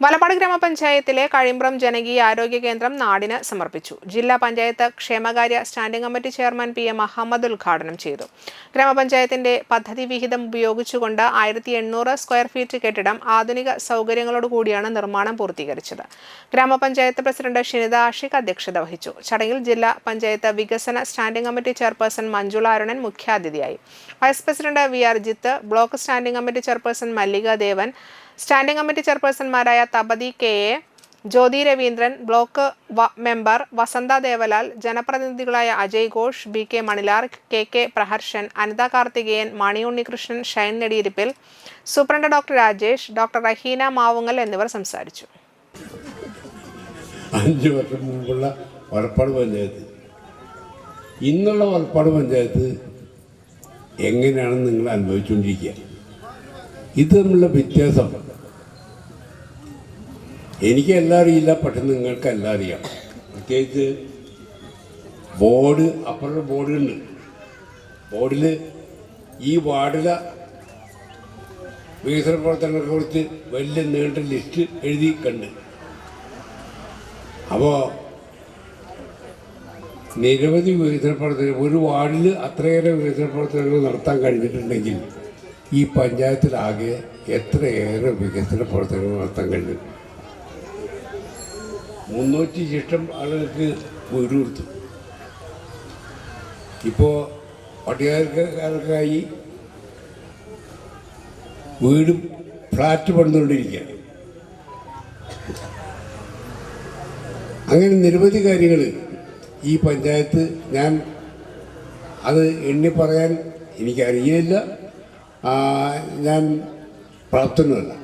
മലപ്പാട് ഗ്രാമപഞ്ചായത്തിലെ കഴിമ്പ്രം ജനകീയ ആരോഗ്യ കേന്ദ്രം നാടിന് സമർപ്പിച്ചു. ജില്ലാ പഞ്ചായത്ത് ക്ഷേമകാര്യ standing committee chairman P M Ahammed ഉദ്ഘാടനം ചെയ്തു. ഗ്രാമപഞ്ചായത്തിന്റെ പദ്ധതി വിഹിതം ഉപയോഗിച്ചുകൊണ്ട് ആയിരത്തി എണ്ണൂറ് സ്ക്വയർ ഫീറ്റ് കെട്ടിടം ആധുനിക സൗകര്യങ്ങളോടുകൂടിയാണ് നിർമ്മാണം പൂർത്തീകരിച്ചത്. ഗ്രാമപഞ്ചായത്ത് പ്രസിഡന്റ് ഷിനിത ആഷിഖ് അധ്യക്ഷത വഹിച്ചു. ചടങ്ങിൽ ജില്ലാ പഞ്ചായത്ത് വികസന standing committee chairperson Manjula Arunan മുഖ്യാതിഥിയായി. Vice president V R Jith block standing committee chairperson Mallika Devan standing committee ചെയർപേഴ്സൺമാരായ Thapathi K. A Jyothi Raveendran block member Vasantha Devalal ജനപ്രതിനിധികളായ Ajay Ghosh B. K. Manilar K. K. Praharshan Anitha Karthikeyan Mani Unnikrishnan Shine Nediyirippil superintendent doctor Rajesh doctor Raheena Mavungal എന്നിവർ സംസാരിച്ചു. അഞ്ച് വർഷം മുമ്പുള്ള വലപ്പാട് പഞ്ചായത്ത്. ഇന്നുള്ള വലപ്പാട് പഞ്ചായത്ത് എങ്ങനെയാണ് നിങ്ങൾ അനുഭവിച്ചുകൊണ്ടിരിക്കുക. ഇത് തമ്മിലുള്ള വ്യത്യാസം എനിക്ക് എല്ലാം അറിയില്ല പക്ഷെ നിങ്ങൾക്ക് എല്ലാം അറിയാം. പ്രത്യേകിച്ച് ബോർഡ് അപ്പുറത്തെ ബോർഡുണ്ട്. ബോർഡിൽ ഈ വാർഡിലെ വികസന പ്രവർത്തനങ്ങളെ കുറിച്ച് വലിയ നീണ്ട ലിസ്റ്റ് എഴുതി കണ്ട് അപ്പോൾ നിരവധി വികസന പ്രവർത്തനങ്ങൾ ഒരു വാർഡിൽ അത്രയേറെ വികസന പ്രവർത്തനങ്ങൾ നടത്താൻ കഴിഞ്ഞിട്ടുണ്ടെങ്കിൽ ഈ പഞ്ചായത്തിലാകെ എത്രയേറെ വികസന പ്രവർത്തനങ്ങൾ നടത്താൻ കഴിഞ്ഞു? മുന്നൂറ്റി ശിഷ്ടം ആളുകൾക്ക് വീട് ഇപ്പോൾ പട്ടികക്കാർക്കായി വീടും ഫ്ലാറ്റ് പണിതുകൊണ്ടിരിക്കുകയാണ്. അങ്ങനെ നിരവധി കാര്യങ്ങൾ ഈ പഞ്ചായത്ത് ഞാൻ അത് എണ്ണി പറയാൻ എനിക്കറിയില്ല. ഞാൻ പ്രാപ്തനുമല്ല